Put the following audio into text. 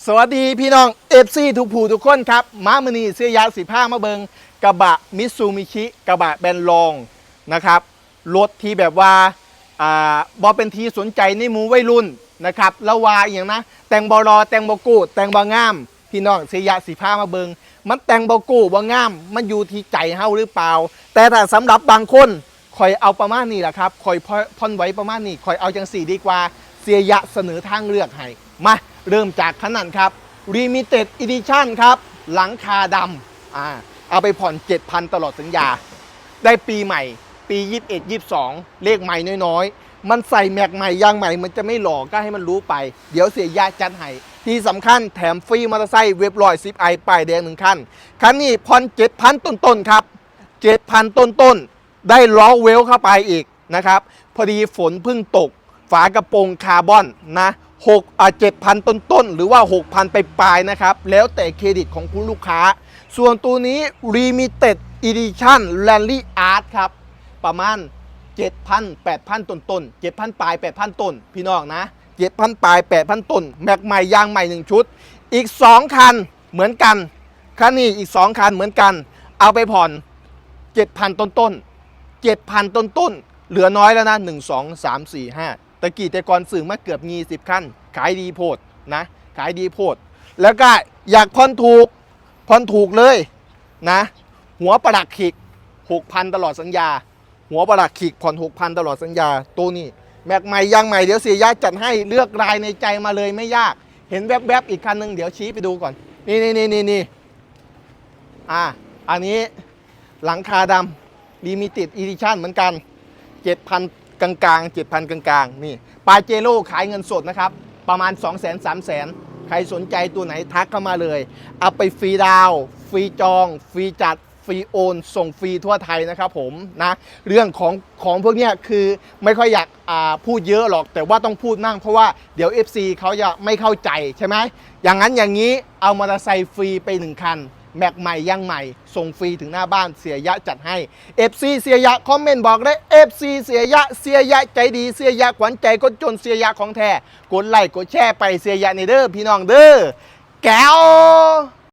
สวัสดีพี่น้องเอฟซีทุกผู้ทุกคนครับมามือนีเสียยาสีผ้ามาเบิงกระบะมิซูมิชิกระบะแบนลองนะครับรถที่แบบว่าอ่าบอเป็นทีสนใจในหมูวัยรุ่นนะครับล้วาอย่างนะ แต่งบอรอแต่งบกูแต่งบองาม พี่น้องเสียยาสีผ้ามาเบิงมันแต่งบกูบองาม มันอยู่ที่ใจเฮาหรือเปล่า แต่ถ้าสำหรับบางคนคอยเอาประมาณนี้แหละครับคอยพ่อนไว้ประมาณนี้คอยเอาจังสี่ดีกว่าเสียยะเสนอทางเลือกให้มา เริ่มจากขนาดครับ Limited Edition ครับ หลังคาดำอ่าเอาไปผ่อน 7,000 ตลอดสัญญา ได้ปีใหม่ ปี 21 22 เลขใหม่น้อยๆ มันใส่แม็กใหม่ยางใหม่มันจะไม่หลอกก็ให้มันรู้ไป เดี๋ยวเสียยะจัดให้ที่สำคัญแถมฟรีมอเตอร์ไซค์เว็บลอยซิปไอป้ายแดงหนึ่งคัน คันนี้ผ่อน 7,000 ต้นๆ ครับ 7,000 ต้นๆ ได้ล้อเวลเข้าไปอีกนะครับ พอดีฝนเพิ่งตก ฝากระโปรงคาร์บอนนะ6อ่า7,000ต้นๆหรือว่า 6,000 ไปปลายนะครับ แล้วแต่เครดิตของคุณลูกค้า ส่วนตัวนี้ Limited Edition Rally Art ครับ ประมาณ 7,000 8,000 ต้นต้น7,000 ปลาย 8,000 ต้น พี่น้องนะ 7,000 ปลาย 8,000 ต้น แม็กใหม่ยางใหม่ 1 ชุด อีก 2 คันเหมือนกันคันนี้อีก 2 คันเหมือนกัน เอาไปผ่อน 7,000 ต้นต้น7,000 ต้นต้นเหลือน้อยแล้วนะ 1 2 3 4 5 ตะกี้แต่ก่อนสื่อมาเกือบงีสิบคันขายดีโพดนะ ขายดีโพด แล้วก็อยากผ่อนถูกผ่อนถูกเลยนะ หัวประดักขิก6,000ตลอดสัญญา หัวประดักขิกผ่อน6,000ตลอดสัญญาตัวนี้แม็กใหม่ยางใหม่เดี๋ยวเสียยะจัดให้เลือกรายในใจมาเลยไม่ยาก เห็นแวบๆอีกคันหนึ่งเดี๋ยวชี้ไปดูก่อน นี่นี่นี่นี่นี่อ่าอันนี้หลังคาดำลิมิเต็ดอีดิชั่นเหมือนกัน 7,000 กลางๆ 7,000 กลางๆ นี่ปาเจโร่ขายเงินสดนะครับ ประมาณ 2 0 0 0 0 0 3 0 0 0 0 ใครสนใจตัวไหนทักเข้ามาเลย เอาไปฟรีดาว ฟรีจอง ฟรีจัด ฟรีโอน ส่งฟรีทั่วไทยนะครับผมนะ เรื่องของของพวกนี้คือไม่ค่อยอยากาพูดเยอะหรอก แต่ว่าต้องพูดมั่งเพราะว่าเดี๋ยว FC เขาจะไม่เข้าใจใช่ไหม อย่างนั้นอย่างนี้เอามอเตอร์ไซค์ฟรีไปหนึ่งคัน แม็กใหม่ยังใหม่ ส่งฟรีถึงหน้าบ้านเสียยะจัดให้ FC เสียยะคอมเมนต์บอกเลย FC เสียยะเสียยะใจดีเสียยะขวัญใจก็จนเสียยะของแท้กดไลค์กดแชร์ไปเสียยะในเด้อพี่น้องเด้อแก้ว